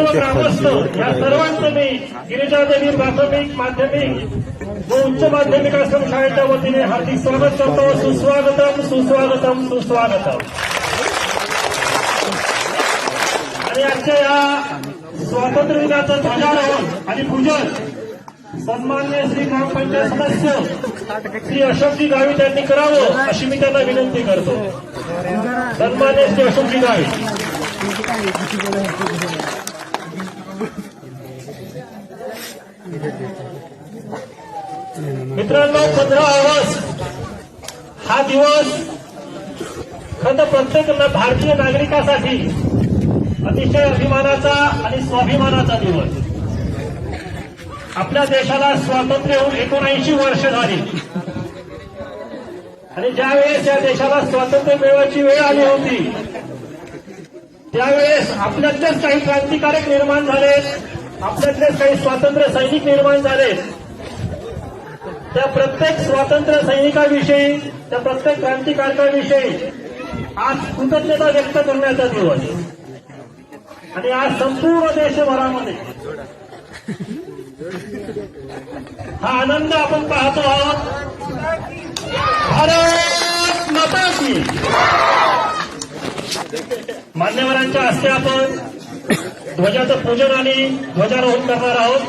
या सर्वांचं मी गिरिजादेवी प्राथमिक माध्यमिक व उच्च माध्यमिक आश्रम शाळेच्या वतीने हार्दिक स्वागत करतो. सुस्वागतम सुस्वागतम सुस्वागतम. आणि आजच्या या स्वातंत्र्य दिनाचं ध्वजारोहण आणि पूजन सन्मान्य श्री ग्रामपंचायत सदस्य श्री अशोकजी गावित यांनी करावं अशी मी त्यांना विनंती करतो. सन्मान्य श्री अशोकजी गावित. मित्रांनो पंधरा ऑगस्ट हा दिवस खरं तर प्रत्येक भारतीय नागरिकासाठी अतिशय अभिमानाचा आणि स्वाभिमानाचा दिवस. आपल्या देशाला स्वातंत्र्य होऊन एकोणऐंशी वर्ष झाली. आणि ज्यावेळेस या देशाला स्वातंत्र्य मिळवायची वेळ आली होती त्यावेळेस आपल्यातलेच काही क्रांतिकारक निर्माण झालेत. आपल्यातले काही स्वातंत्र्य सैनिक निर्माण झालेत त्या प्रत्येक स्वातंत्र्य सैनिकाविषयी त्या प्रत्येक क्रांतिकारकाविषयी आज कृतज्ञता व्यक्त करण्याचा दिवस. आणि आज संपूर्ण देशभरामध्ये हा आनंद आपण पाहतो आहोत. भारत माता मान्यवरांच्या हस्ते आपण ध्वजाचं पूजन आणि ध्वजारोहण करणार आहोत.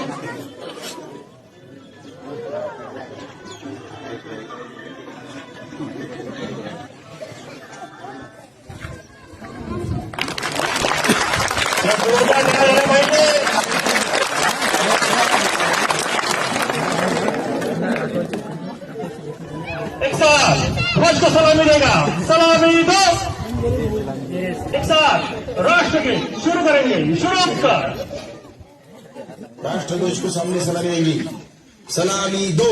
एक साथ ध्वज को सलामी देगा। सलामी दो एक साथ। राष्ट्र के शुरू करेंगे शुरू कर राष्ट्रध्वज को सामने सलामी देंगी सलामी दो।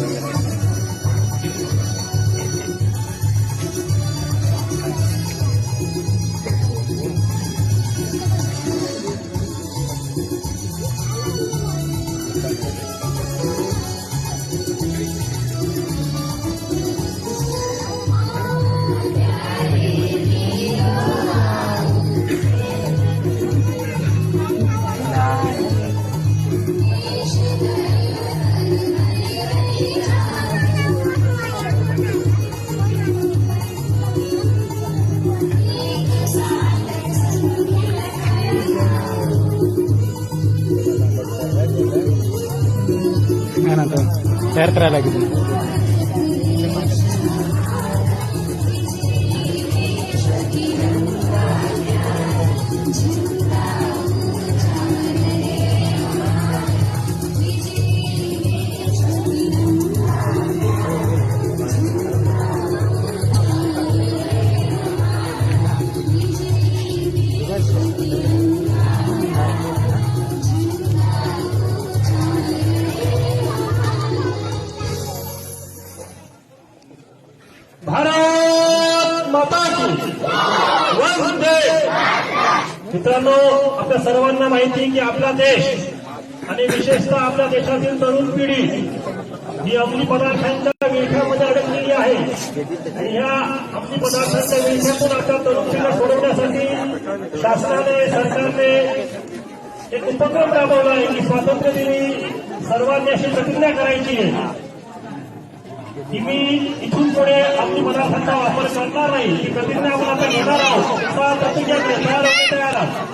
नाही ना तर तयार करायला माता वंदे मित्रांनो आपल्या सर्वांना माहिती आहे की आपला देश आणि विशेषतः आपल्या देशातील तरुण पिढी ही अंमली पदार्थांच्या विळख्यामध्ये अडकलेली आहे. आणि ह्या अंमली पदार्थांच्या विळख्यातून आपल्या तरुण पिढीला सोडवण्यासाठी शासनाने सरकारने एक उपक्रम राबवला आहे की स्वातंत्र्य दिनी सर्वांनी अशी प्रतिज्ञा करायची आहे. की मी इथून पुढे अंमली पदार्थांचा वापर करणार नाही. ही प्रतिज्ञा आपण आता घेणार आहोत. आता प्रतिज्ञा घे- तयार तयार आहात.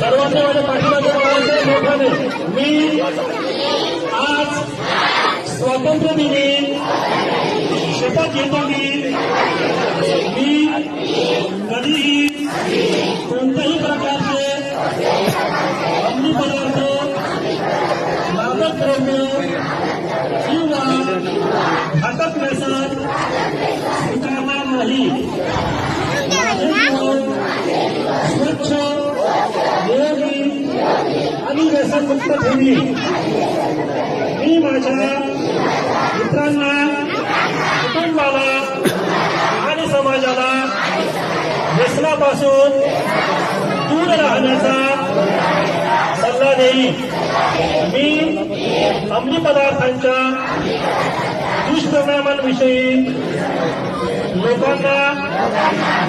सर्वांनी माझ्या पाठीमागे बोलायचे मोठ्याने. मी आज स्वातंत्र्य दिनी शपथ घेतो मी किंवा घातक व्यसन स्वीकारणार नाही. स्वच्छ निरोगी आणि व्यसनमुक्त ठेवली. मी माझ्या मित्रांना कुटुंबाला आणि समाजाला व्यसनापासून दूर राहण्याचा सल्ला देईन. मी अंमली पदार्थांच्या दुष्परिणामांविषयी लोकांना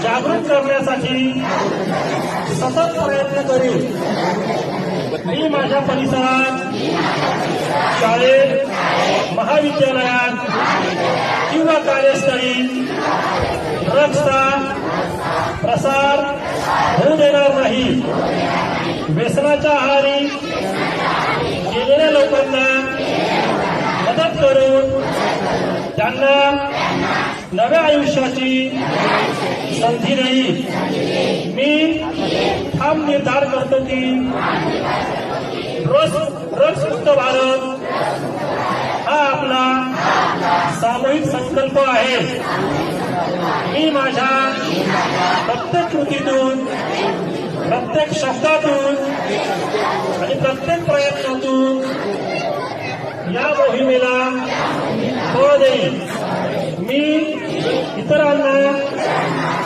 जागृत करण्यासाठी सतत प्रयत्न करीन. मी माझ्या परिसरात शाळेत महाविद्यालयात किंवा कार्यस्थळी ड्रग्सचा प्रसार होऊ देणार नाही. व्यसनाच्या आहारी गेलेल्या लोकांना मदत करून त्यांना नव्या आयुष्याची संधी देईल. मी ठाम निर्धार करतो की रस ड्रग्स मुक्त भारत हा आपला सामूहिक संकल्प आहे. मी माझ्या प्रत्येक कृतीतून प्रत्येक शब्दातून आणि प्रत्येक प्रयत्नातून या मोहिमेला बळ देईन. मी इतरांना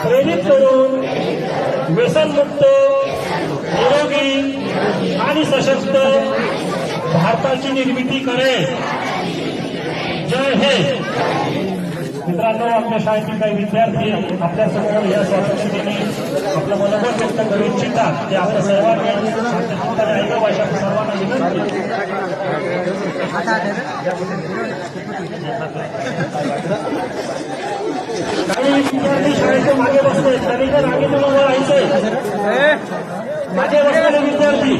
प्रेरित करून व्यसनमुक्त निरोगी आणि सशक्त भारताची निर्मिती करेल जय हे मित्रांनो आपल्या शाळेतील काही विद्यार्थी आपल्यासमोर या स्वातंत्र्य दिनी आपलं मनोबल व्यक्त करू इच्छितात ते आपल्या सर्वांनी शांतपणे ऐकावं अशा सर्वांना विनंती काही विद्यार्थी शाळेच्या मागे बसले त्यांनी तर मागे तुला उभं राहायचंय मागे बसलेले विद्यार्थी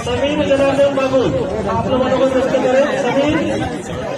समीर जनार्दन बाबू आपलं मनोबल व्यक्त करेल समीर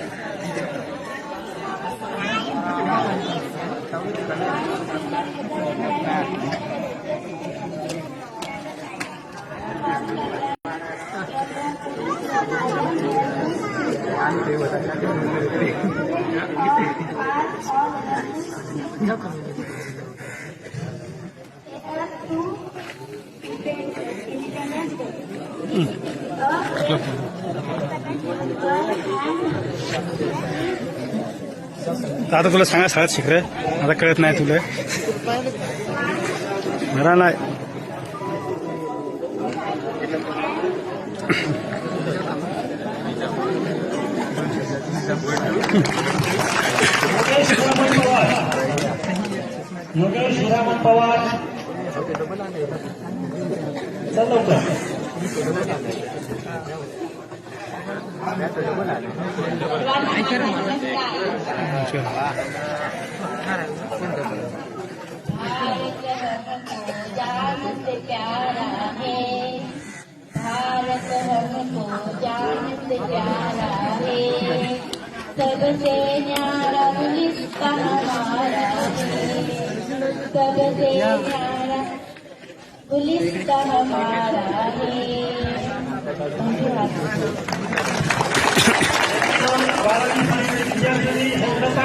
हा? आता तुला सांगा शाळेत शिकरे आता कळत नाही तुला मला नाही योगेश पवार चल लवकर प्यारा है भारत हमको जान से प्यारा है सबसे न्यारा पुलिस हमारा है सबसे न्यारा पुलिस हमारा है बारावी विद्यार्थिनी हेमलता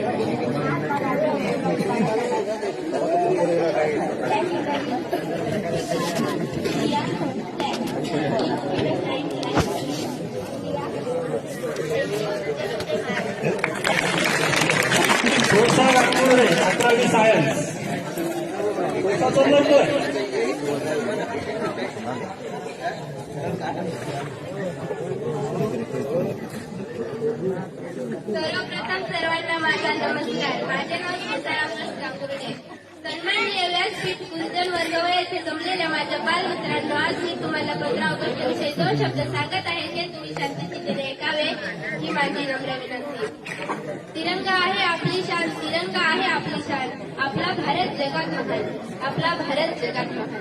सर्वप्रथम सर्वांना माझा नमस्कार. माझे नाव श्री सराम कृष्णा गुरुदेव सन्माननीय व्यासपीठ गुरुजन वर्ग येथे जमलेल्या माझ्या बालमित्रांनो आज मी तुम्हाला पंधरा ऑगस्ट विषयी दोन शब्द सांगत आहे हे तुम्ही शांततेने ऐकावे ही माझी नम्र विनंती तिरंगा आहे आपली शान तिरंगा आहे आपली शान. आपला भारत जगात महान आपला भारत जगात महान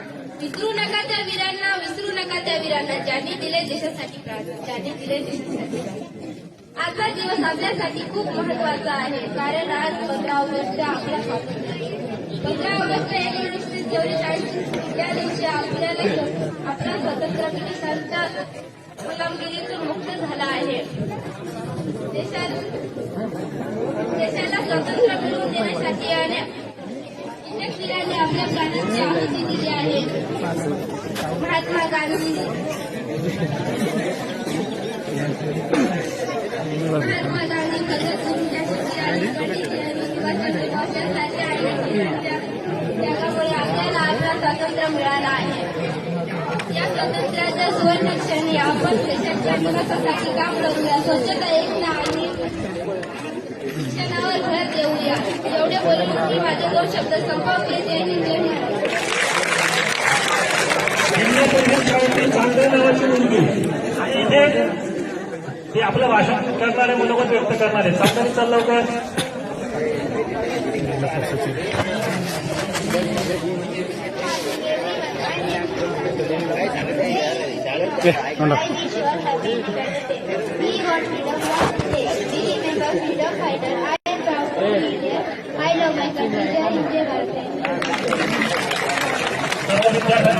विसरू नका त्या वीरांना विसरू नका त्या वीरांना. ज्यांनी दिले देशासाठी प्राण ज्यांनी दिले देशासाठी प्राण. आजचा दिवस आपल्यासाठी खूप महत्त्वाचा आहे. कारण आज पंधरा ऑगस्ट आपला स्वातंत्र्य पंधरा ऑगस्ट एकोणीसशे चौवेचाळीस त्या दिवशी आपल्याला स्व- आपला स्वतंत्र गुलामगिरीतून मुक्त झाला आहे देशाला देशाला स्वातंत्र्य मिळवून देण्यासाठी आणि अनेक आपल्या प्राणांची आहुती दिली आहे. महात्मा गांधी महात्मा गांधी भगतसिंग पंडित नेहरू सुभाषचंद्र बोस स्वातंत्र्य मिळालं आहे. या स्वातंत्र्याच्या सुवर्ण क्षणी आपण देशाच्या विकासासाठी काम करूया स्वच्छता एक ना आणि शिक्षणावर भर देऊया. एवढे बोलून की माझे दोन शब्द संपवले जय हिंद जय ते आपलं भाषण करणारे मनोगत व्यक्त करणारे. चांगलं चाललं लवकर.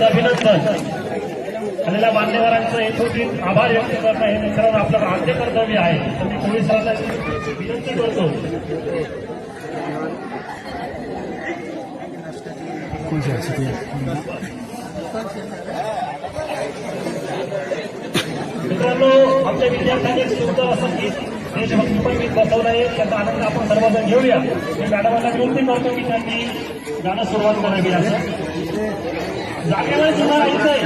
अभिनंदन आलेल्या मान्यवरांचं यथोचित आभार व्यक्त करणं हे मित्रांनो आपलं आद्य कर्तव्य आहे. तर मी पोलीस सरांना विनंती करतो. कोणची हसी ती? मित्रांनो आमच्या विद्यार्थ्यांनी एक सुंदर असं गीत देशभक्ती पण गीत बसवलं आहे त्याचा आनंद आपण सर्वजण घेऊया. मी मॅडमांना विनंती करतो की त्यांनी गाणं सुरुवात करावी असं. जागेवरच उभं राहायचंय.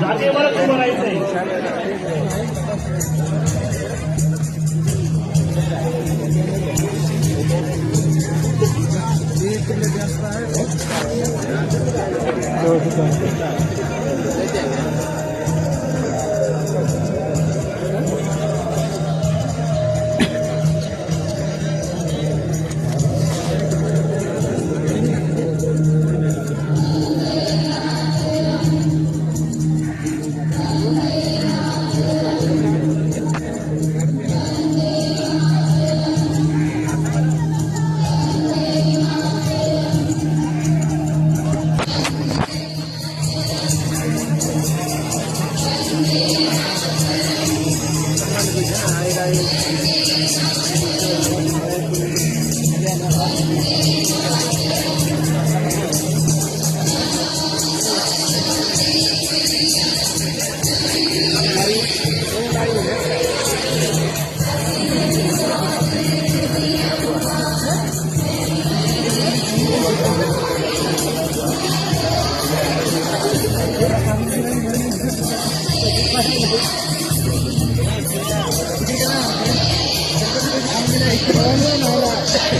जागेवरच उभं राहायचंय.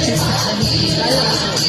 noches, hasta.